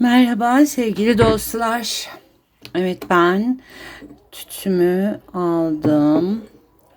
Merhaba sevgili dostlar. Evet ben tütsümü aldım.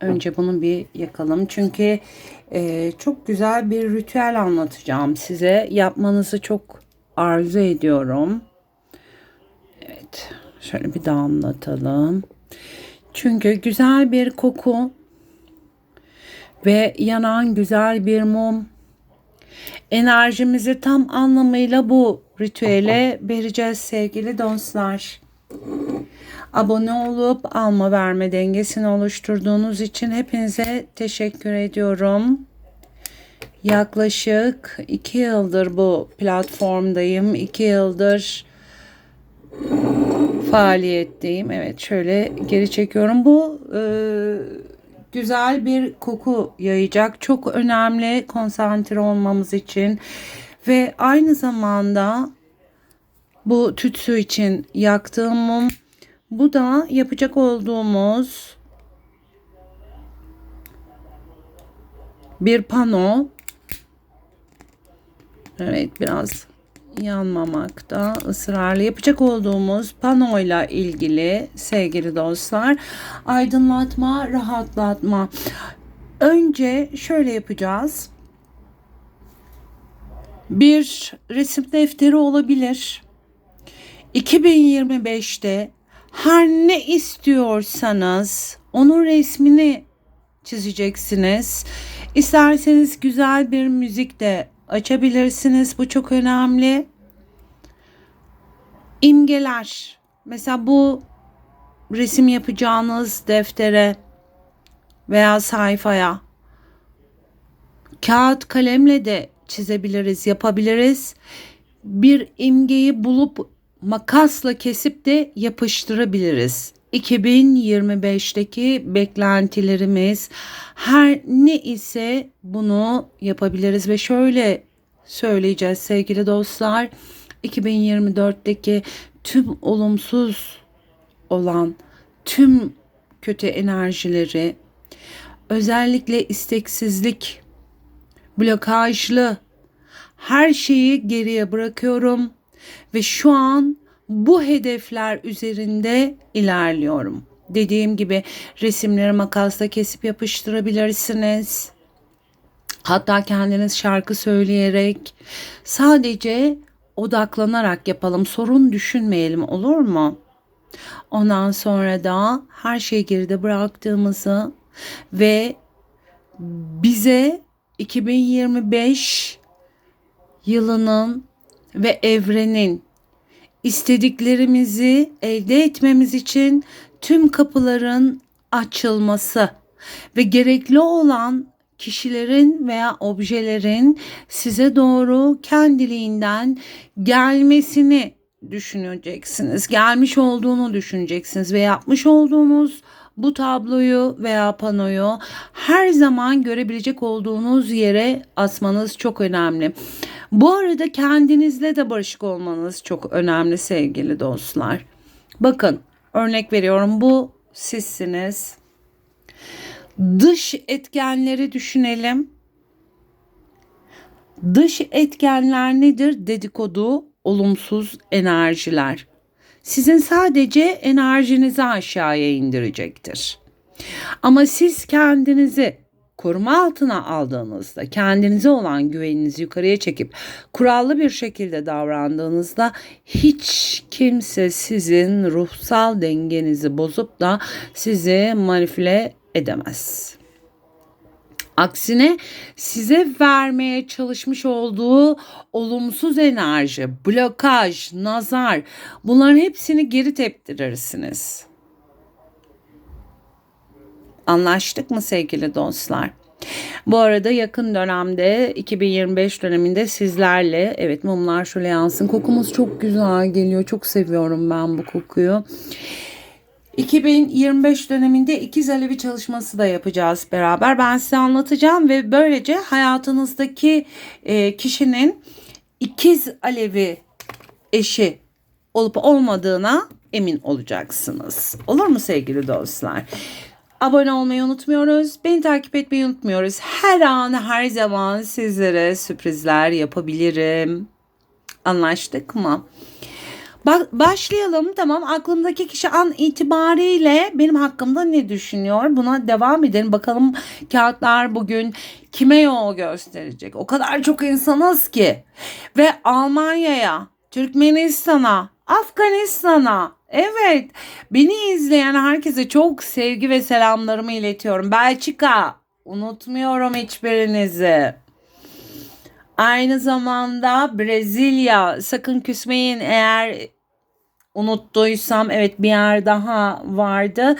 Önce bunu bir yakalım. Çünkü e, çok güzel bir ritüel anlatacağım size. Yapmanızı çok arzu ediyorum. Evet şöyle bir damlatalım. Çünkü güzel bir koku ve yanan güzel bir mum enerjimizi tam anlamıyla bu ritüele vereceğiz sevgili dostlar. Abone olup alma verme dengesini oluşturduğunuz için hepinize teşekkür ediyorum. Yaklaşık iki yıldır bu platformdayım. iki yıldır faaliyetteyim. Evet şöyle geri çekiyorum. Bu e, güzel bir koku yayacak. Çok önemli konsantre olmamız için ve aynı zamanda bu tütsü için yaktığım mum bu da yapacak olduğumuz bir pano. Evet biraz yanmamakta ısrarlı. Yapacak olduğumuz panoyla ilgili sevgili dostlar aydınlatma rahatlatma. Önce şöyle yapacağız. Bir resim defteri olabilir. 2025'te her ne istiyorsanız onun resmini çizeceksiniz. İsterseniz güzel bir müzik de açabilirsiniz. Bu çok önemli. İmgeler. Mesela bu resim yapacağınız deftere veya sayfaya kağıt kalemle de çizebiliriz, yapabiliriz. Bir imgeyi bulup makasla kesip de yapıştırabiliriz. 2025'teki beklentilerimiz. Her ne ise bunu yapabiliriz ve şöyle söyleyeceğiz sevgili dostlar. 2024'teki tüm olumsuz olan tüm kötü enerjileri özellikle isteksizlik blokajlı her şeyi geriye bırakıyorum ve şu an bu hedefler üzerinde ilerliyorum. Dediğim gibi resimleri makasla kesip yapıştırabilirsiniz. Hatta kendiniz şarkı söyleyerek sadece odaklanarak yapalım. Sorun düşünmeyelim olur mu? Ondan sonra da her şeyi geride bıraktığımızı ve bize 2025 yılının ve evrenin istediklerimizi elde etmemiz için tüm kapıların açılması ve gerekli olan kişilerin veya objelerin size doğru kendiliğinden gelmesini düşüneceksiniz. Gelmiş olduğunu düşüneceksiniz ve yapmış olduğunuz bu tabloyu veya panoyu her zaman görebilecek olduğunuz yere asmanız çok önemli. Bu arada kendinizle de barışık olmanız çok önemli sevgili dostlar. Bakın örnek veriyorum bu sizsiniz. Dış etkenleri düşünelim. Dış etkenler nedir? Dedikodu, olumsuz enerjiler. Sizin sadece enerjinizi aşağıya indirecektir. Ama siz kendinizi koruma altına aldığınızda, kendinize olan güveninizi yukarıya çekip kurallı bir şekilde davrandığınızda hiç kimse sizin ruhsal dengenizi bozup da sizi manipüle edemez. Aksine size vermeye çalışmış olduğu olumsuz enerji, blokaj, nazar bunların hepsini geri teptirirsiniz. Anlaştık mı sevgili dostlar? Bu arada yakın dönemde 2025 döneminde sizlerle evet mumlar şöyle yansın. Kokumuz çok güzel geliyor. Çok seviyorum ben bu kokuyu. 2025 döneminde ikiz alevi çalışması da yapacağız beraber. Ben size anlatacağım ve böylece hayatınızdaki e, kişinin ikiz alevi eşi olup olmadığına emin olacaksınız. Olur mu sevgili dostlar? Abone olmayı unutmuyoruz. Beni takip etmeyi unutmuyoruz. Her an her zaman sizlere sürprizler yapabilirim. Anlaştık mı? Ba- başlayalım. Tamam. Aklımdaki kişi an itibariyle benim hakkımda ne düşünüyor? Buna devam edelim. Bakalım kağıtlar bugün kime yol gösterecek? O kadar çok insanız ki. Ve Almanya'ya Türkmenistan'a Afganistan'a. Evet. Beni izleyen herkese çok sevgi ve selamlarımı iletiyorum. Belçika unutmuyorum hiçbirinizi. Aynı zamanda Brezilya sakın küsmeyin. Eğer unuttuysam evet bir yer daha vardı.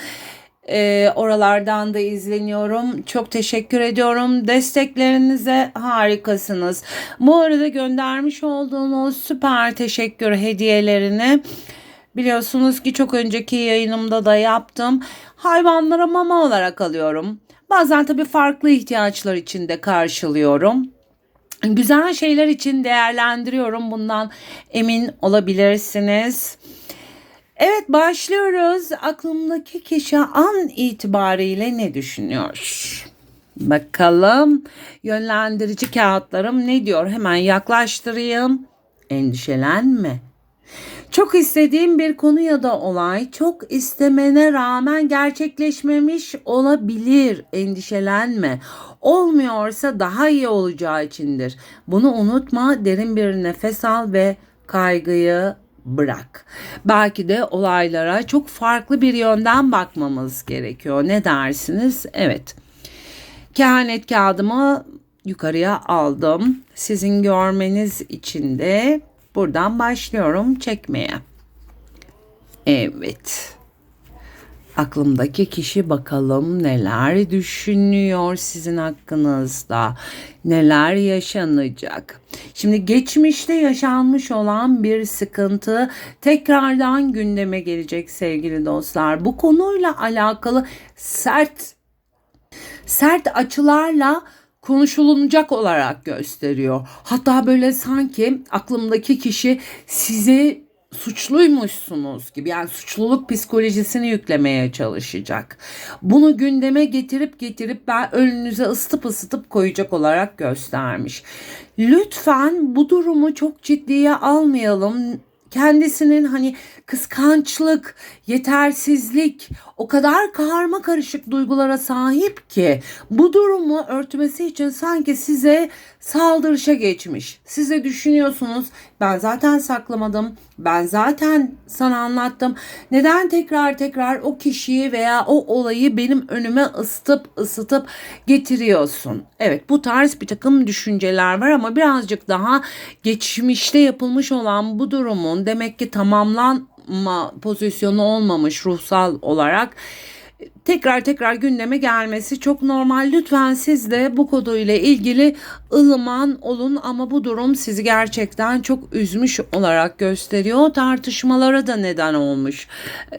Ee, oralardan da izleniyorum. Çok teşekkür ediyorum. Desteklerinize harikasınız. Bu arada göndermiş olduğunuz süper teşekkür hediyelerini biliyorsunuz ki çok önceki yayınımda da yaptım. Hayvanlara mama olarak alıyorum. Bazen tabii farklı ihtiyaçlar için de karşılıyorum güzel şeyler için değerlendiriyorum. Bundan emin olabilirsiniz. Evet başlıyoruz. Aklımdaki kişi an itibariyle ne düşünüyor? Bakalım yönlendirici kağıtlarım ne diyor? Hemen yaklaştırayım. Endişelenme. Çok istediğim bir konu ya da olay çok istemene rağmen gerçekleşmemiş olabilir. Endişelenme. Olmuyorsa daha iyi olacağı içindir. Bunu unutma, derin bir nefes al ve kaygıyı bırak. Belki de olaylara çok farklı bir yönden bakmamız gerekiyor. Ne dersiniz? Evet. Kehanet kağıdımı yukarıya aldım. Sizin görmeniz için de buradan başlıyorum çekmeye. Evet. Aklımdaki kişi bakalım neler düşünüyor sizin hakkınızda. Neler yaşanacak. Şimdi geçmişte yaşanmış olan bir sıkıntı tekrardan gündeme gelecek sevgili dostlar. Bu konuyla alakalı sert sert açılarla konuşulunacak olarak gösteriyor. Hatta böyle sanki aklımdaki kişi size suçluymuşsunuz gibi yani suçluluk psikolojisini yüklemeye çalışacak. Bunu gündeme getirip getirip ben önünüze ısıtıp ısıtıp koyacak olarak göstermiş. Lütfen bu durumu çok ciddiye almayalım kendisinin hani kıskançlık, yetersizlik o kadar karma karışık duygulara sahip ki bu durumu örtmesi için sanki size saldırışa geçmiş. Size düşünüyorsunuz ben zaten saklamadım. Ben zaten sana anlattım. Neden tekrar tekrar o kişiyi veya o olayı benim önüme ısıtıp ısıtıp getiriyorsun? Evet bu tarz bir takım düşünceler var ama birazcık daha geçmişte yapılmış olan bu durumun demek ki tamamlanma pozisyonu olmamış ruhsal olarak tekrar tekrar gündeme gelmesi çok normal. Lütfen siz de bu konuyla ilgili ılıman olun ama bu durum sizi gerçekten çok üzmüş olarak gösteriyor. Tartışmalara da neden olmuş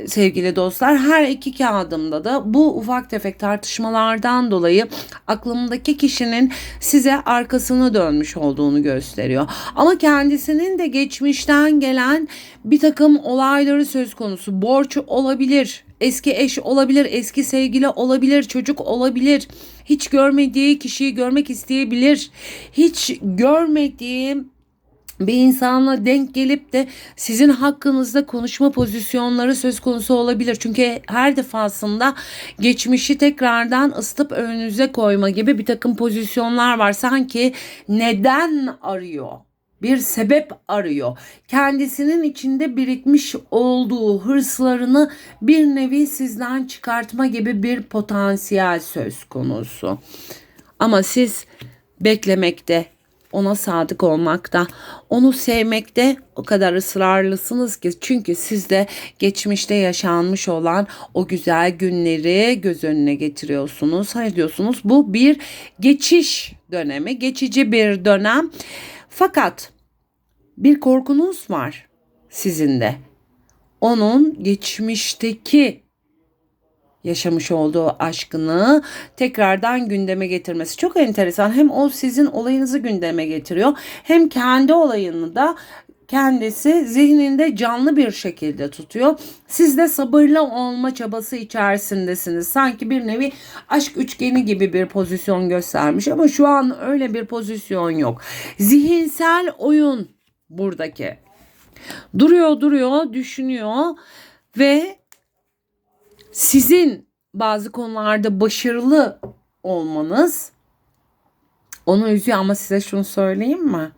sevgili dostlar. Her iki kağıdımda da bu ufak tefek tartışmalardan dolayı aklımdaki kişinin size arkasını dönmüş olduğunu gösteriyor. Ama kendisinin de geçmişten gelen bir takım olayları söz konusu. Borç olabilir, eski eş olabilir, eski sevgili olabilir, çocuk olabilir. Hiç görmediği kişiyi görmek isteyebilir. Hiç görmediği bir insanla denk gelip de sizin hakkınızda konuşma pozisyonları söz konusu olabilir. Çünkü her defasında geçmişi tekrardan ısıtıp önünüze koyma gibi bir takım pozisyonlar var. Sanki neden arıyor? Bir sebep arıyor. Kendisinin içinde birikmiş olduğu hırslarını bir nevi sizden çıkartma gibi bir potansiyel söz konusu. Ama siz beklemekte, ona sadık olmakta, onu sevmekte o kadar ısrarlısınız ki çünkü siz de geçmişte yaşanmış olan o güzel günleri göz önüne getiriyorsunuz. Hayır diyorsunuz bu bir geçiş dönemi, geçici bir dönem. Fakat bir korkunuz var sizin de. Onun geçmişteki yaşamış olduğu aşkını tekrardan gündeme getirmesi çok enteresan. Hem o sizin olayınızı gündeme getiriyor hem kendi olayını da kendisi zihninde canlı bir şekilde tutuyor. Siz de sabırlı olma çabası içerisindesiniz. Sanki bir nevi aşk üçgeni gibi bir pozisyon göstermiş ama şu an öyle bir pozisyon yok. Zihinsel oyun buradaki. Duruyor duruyor düşünüyor ve sizin bazı konularda başarılı olmanız onu üzüyor ama size şunu söyleyeyim mi?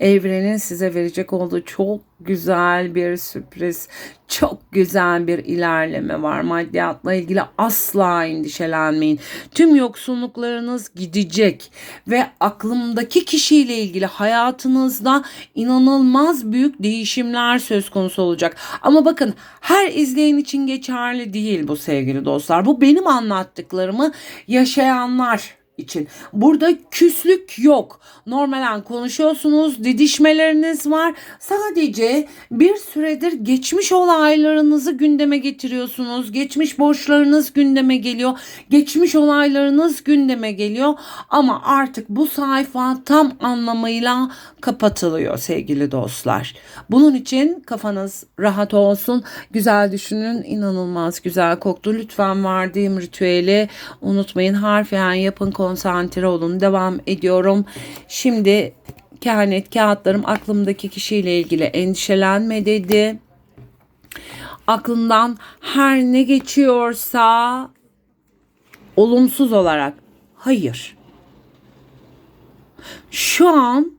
Evrenin size verecek olduğu çok güzel bir sürpriz, çok güzel bir ilerleme var. Maddiyatla ilgili asla endişelenmeyin. Tüm yoksunluklarınız gidecek ve aklımdaki kişiyle ilgili hayatınızda inanılmaz büyük değişimler söz konusu olacak. Ama bakın her izleyen için geçerli değil bu sevgili dostlar. Bu benim anlattıklarımı yaşayanlar için. Burada küslük yok. Normalen konuşuyorsunuz, didişmeleriniz var. Sadece bir süredir geçmiş olaylarınızı gündeme getiriyorsunuz. Geçmiş borçlarınız gündeme geliyor. Geçmiş olaylarınız gündeme geliyor. Ama artık bu sayfa tam anlamıyla kapatılıyor sevgili dostlar. Bunun için kafanız rahat olsun. Güzel düşünün. inanılmaz güzel koktu. Lütfen verdiğim ritüeli unutmayın. Harfiyen yapın konsantre olun. Devam ediyorum. Şimdi kehanet kağıtlarım aklımdaki kişiyle ilgili endişelenme dedi. Aklından her ne geçiyorsa olumsuz olarak hayır. Şu an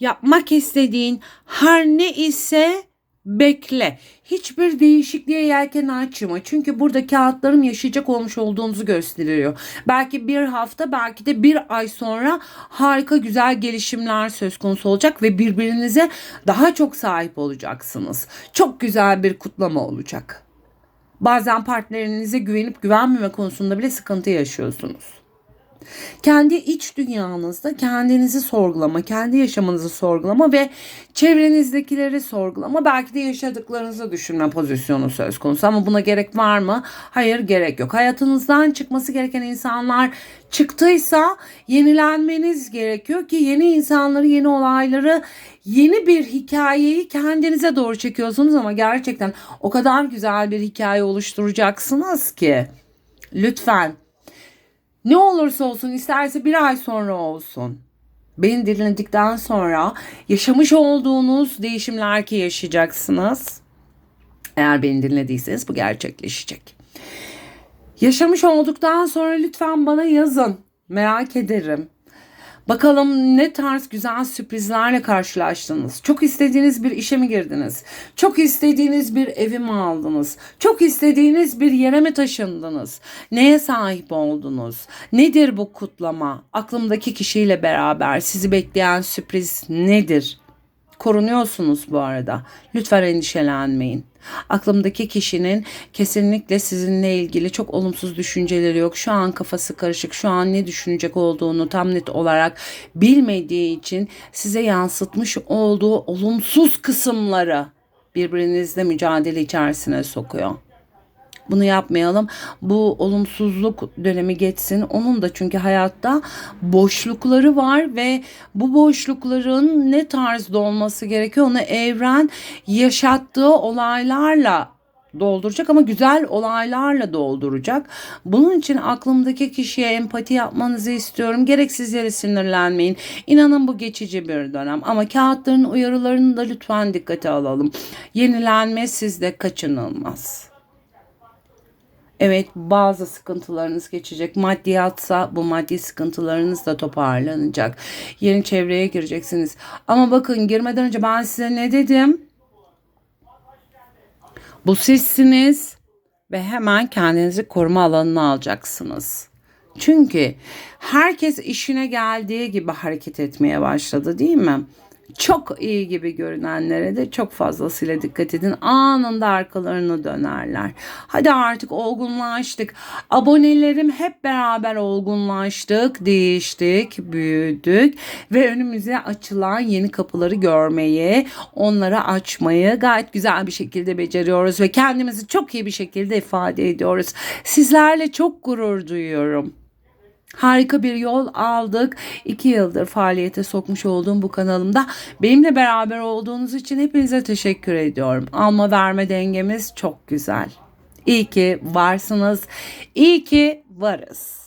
yapmak istediğin her ne ise bekle. Hiçbir değişikliğe yelken açma. Çünkü burada kağıtlarım yaşayacak olmuş olduğunuzu gösteriyor. Belki bir hafta belki de bir ay sonra harika güzel gelişimler söz konusu olacak ve birbirinize daha çok sahip olacaksınız. Çok güzel bir kutlama olacak. Bazen partnerinize güvenip güvenmeme konusunda bile sıkıntı yaşıyorsunuz. Kendi iç dünyanızda kendinizi sorgulama, kendi yaşamınızı sorgulama ve çevrenizdekileri sorgulama. Belki de yaşadıklarınızı düşünme pozisyonu söz konusu ama buna gerek var mı? Hayır gerek yok. Hayatınızdan çıkması gereken insanlar çıktıysa yenilenmeniz gerekiyor ki yeni insanları, yeni olayları, yeni bir hikayeyi kendinize doğru çekiyorsunuz ama gerçekten o kadar güzel bir hikaye oluşturacaksınız ki lütfen ne olursa olsun isterse bir ay sonra olsun. Beni dinledikten sonra yaşamış olduğunuz değişimler ki yaşayacaksınız. Eğer beni dinlediyseniz bu gerçekleşecek. Yaşamış olduktan sonra lütfen bana yazın. Merak ederim. Bakalım ne tarz güzel sürprizlerle karşılaştınız. Çok istediğiniz bir işe mi girdiniz? Çok istediğiniz bir evi mi aldınız? Çok istediğiniz bir yere mi taşındınız? Neye sahip oldunuz? Nedir bu kutlama? Aklımdaki kişiyle beraber sizi bekleyen sürpriz nedir? Korunuyorsunuz bu arada. Lütfen endişelenmeyin. Aklımdaki kişinin kesinlikle sizinle ilgili çok olumsuz düşünceleri yok. Şu an kafası karışık. Şu an ne düşünecek olduğunu tam net olarak bilmediği için size yansıtmış olduğu olumsuz kısımları birbirinizle mücadele içerisine sokuyor. Bunu yapmayalım. Bu olumsuzluk dönemi geçsin. Onun da çünkü hayatta boşlukları var ve bu boşlukların ne tarzda olması gerekiyor? Onu evren yaşattığı olaylarla dolduracak ama güzel olaylarla dolduracak. Bunun için aklımdaki kişiye empati yapmanızı istiyorum. Gereksiz yere sinirlenmeyin. İnanın bu geçici bir dönem ama kağıtların uyarılarını da lütfen dikkate alalım. Yenilenme sizde kaçınılmaz. Evet bazı sıkıntılarınız geçecek. Maddiyatsa bu maddi sıkıntılarınız da toparlanacak. Yeni çevreye gireceksiniz. Ama bakın girmeden önce ben size ne dedim? Bu sizsiniz ve hemen kendinizi koruma alanına alacaksınız. Çünkü herkes işine geldiği gibi hareket etmeye başladı değil mi? Çok iyi gibi görünenlere de çok fazlasıyla dikkat edin. Anında arkalarını dönerler. Hadi artık olgunlaştık. Abonelerim hep beraber olgunlaştık, değiştik, büyüdük ve önümüze açılan yeni kapıları görmeyi, onları açmayı gayet güzel bir şekilde beceriyoruz ve kendimizi çok iyi bir şekilde ifade ediyoruz. Sizlerle çok gurur duyuyorum. Harika bir yol aldık. İki yıldır faaliyete sokmuş olduğum bu kanalımda benimle beraber olduğunuz için hepinize teşekkür ediyorum. Alma verme dengemiz çok güzel. İyi ki varsınız. İyi ki varız.